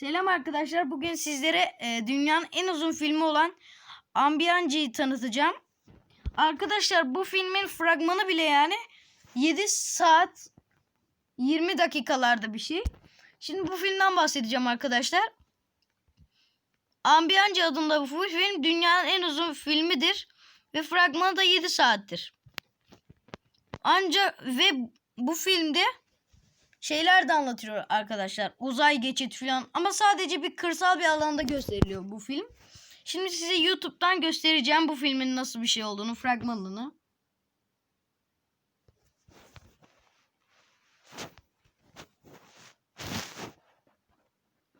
Selam arkadaşlar. Bugün sizlere e, dünyanın en uzun filmi olan Ambiancı'yı tanıtacağım. Arkadaşlar bu filmin fragmanı bile yani 7 saat 20 dakikalarda bir şey. Şimdi bu filmden bahsedeceğim arkadaşlar. Ambiancı adında bu film dünyanın en uzun filmidir. Ve fragmanı da 7 saattir. Ancak ve bu filmde şeyler de anlatıyor arkadaşlar. Uzay geçit falan ama sadece bir kırsal bir alanda gösteriliyor bu film. Şimdi size YouTube'dan göstereceğim bu filmin nasıl bir şey olduğunu, fragmanını.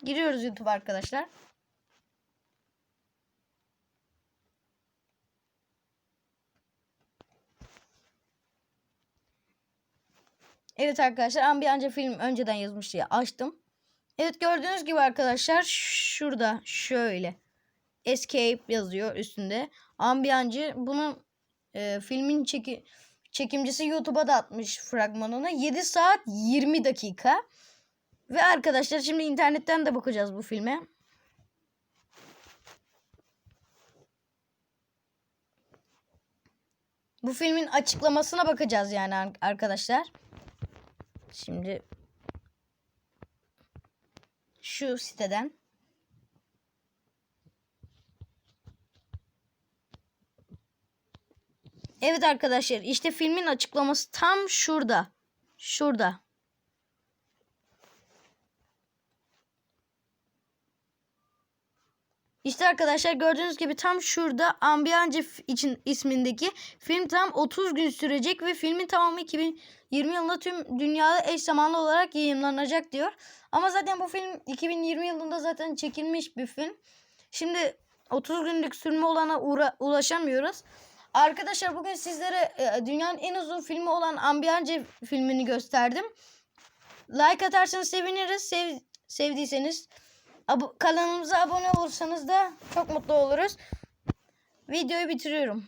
Giriyoruz YouTube arkadaşlar. Evet arkadaşlar ambiyanca film önceden yazmış diye açtım. Evet gördüğünüz gibi arkadaşlar şurada şöyle escape yazıyor üstünde. Ambiyancı bunun e, filmin çeki, çekimcisi YouTube'a da atmış fragmanını. 7 saat 20 dakika. Ve arkadaşlar şimdi internetten de bakacağız bu filme. Bu filmin açıklamasına bakacağız yani ar- arkadaşlar. Şimdi şu siteden Evet arkadaşlar işte filmin açıklaması tam şurada. Şurada. İşte arkadaşlar gördüğünüz gibi tam şurada Ambiance için ismindeki film tam 30 gün sürecek ve filmin tamamı 2020 yılında tüm dünyada eş zamanlı olarak yayınlanacak diyor. Ama zaten bu film 2020 yılında zaten çekilmiş bir film. Şimdi 30 günlük sürme olana uğra- ulaşamıyoruz. Arkadaşlar bugün sizlere e, dünyanın en uzun filmi olan Ambiance filmini gösterdim. Like atarsanız seviniriz. Sev, sevdiyseniz Abo- kanalımıza abone olursanız da çok mutlu oluruz. Videoyu bitiriyorum.